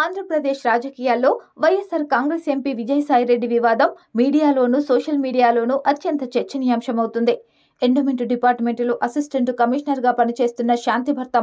ఆంధ్రప్రదేశ్ రాజకీయాల్లో వైఎస్ఆర్ కాంగ్రెస్ ఎంపీ విజయసాయిరెడ్డి వివాదం మీడియాలోనూ సోషల్ మీడియాలోనూ అత్యంత చర్చనీయాంశమవుతుంది. ఎండోమెంట్ డిపార్ట్మెంటులో అసిస్టెంట్ కమిషనర్గా పనిచేస్తున్న శాంతి భర్త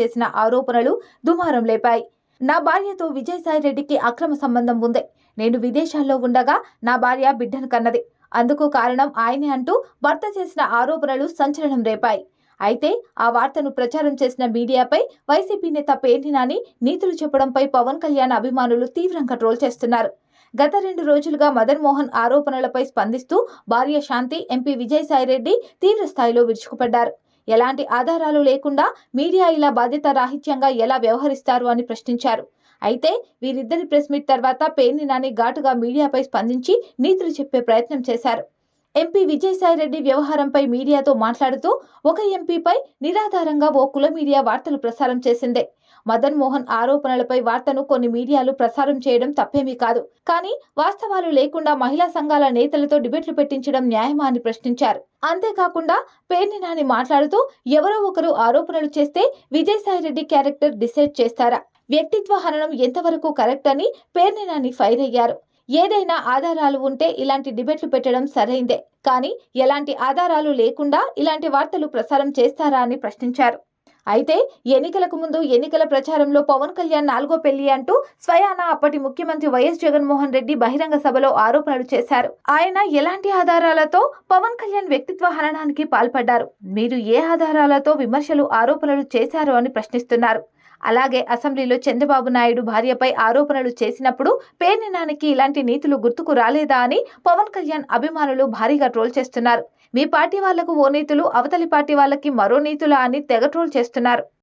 చేసిన ఆరోపణలు దుమారం లేపాయి. నా భార్యతో విజయసాయిరెడ్డికి అక్రమ సంబంధం ఉంది. నేను విదేశాల్లో ఉండగా నా భార్య బిడ్డను కన్నది. అందుకు కారణం ఆయనే అంటూ భర్త చేసిన ఆరోపణలు సంచలనం రేపాయి. అయితే ఆ వార్తను ప్రచారం చేసిన మీడియాపై వైసీపీ నేత పేర్ని నాని నీతులు చెప్పడంపై పవన్ కళ్యాణ్ అభిమానులు తీవ్రంగా ట్రోల్ చేస్తున్నారు. గత రెండు రోజులుగా మదన్ మోహన్ ఆరోపణలపై స్పందిస్తూ భార్య శాంతి ఎంపీ విజయసాయిరెడ్డి తీవ్ర స్థాయిలో విరుచుకుపడ్డారు. ఎలాంటి ఆధారాలు లేకుండా మీడియా ఇలా బాధ్యత రాహిత్యంగా ఎలా వ్యవహరిస్తారు అని ప్రశ్నించారు. అయితే వీరిద్దరి ప్రెస్ మీట్ తర్వాత పేర్ని నాని ఘాటుగా మీడియాపై స్పందించి నీతులు చెప్పే ప్రయత్నం చేశారు. ఎంపీ విజయసాయిరెడ్డి వ్యవహారంపై మీడియాతో మాట్లాడుతూ ఒక ఎంపీపై నిరాధారంగా ఓ కుల మీడియా వార్తలు ప్రసారం చేసిందే. మదన్ మోహన్ ఆరోపణలపై వార్తను కొన్ని మీడియాలు ప్రసారం చేయడం తప్పేమీ కాదు. కానీ వాస్తవాలు లేకుండా మహిళా సంఘాల నేతలతో డిబేట్లు పెట్టించడం న్యాయమా అని ప్రశ్నించారు. అంతేకాకుండా పేర్ని నాని మాట్లాడుతూ ఎవరో ఒకరు ఆరోపణలు చేస్తే విజయసాయిరెడ్డి క్యారెక్టర్ డిసైడ్ చేస్తారా? వ్యక్తిత్వ హననం ఎంతవరకు కరెక్ట్ అని పేర్ని నాని ఫైర్ అయ్యారు. ఏదైనా ఆధారాలు ఉంటే ఇలాంటి డిబేట్లు పెట్టడం సరైందే. కానీ ఎలాంటి ఆధారాలు లేకుండా ఇలాంటి వార్తలు ప్రసారం చేస్తారా అని ప్రశ్నించారు. అయితే ఎన్నికలకు ముందు ఎన్నికల ప్రచారంలో పవన్ కళ్యాణ్ నాలుగో పెళ్ళి అంటూ స్వయాన అప్పటి ముఖ్యమంత్రి వైఎస్ జగన్మోహన్ రెడ్డి బహిరంగ సభలో ఆరోపణలు చేశారు. ఆయన ఎలాంటి ఆధారాలతో పవన్ కళ్యాణ్ వ్యక్తిత్వ హననానికి పాల్పడ్డారు? మీరు ఏ ఆధారాలతో విమర్శలు ఆరోపణలు చేశారు అని ప్రశ్నిస్తున్నారు. అలాగే అసెంబ్లీలో చంద్రబాబు నాయుడు భార్యపై ఆరోపణలు చేసినప్పుడు పేర్ని నానికి ఇలాంటి నీతులు గుర్తుకు రాలేదా అని పవన్ కళ్యాణ్ అభిమానులు భారీగా ట్రోల్ చేస్తున్నారు. మీ పార్టీ వాళ్ళకు ఓ నీతులు అవతలి పార్టీ వాళ్ళకి మరో నీతులా అని తెగ ట్రోల్ చేస్తున్నారు.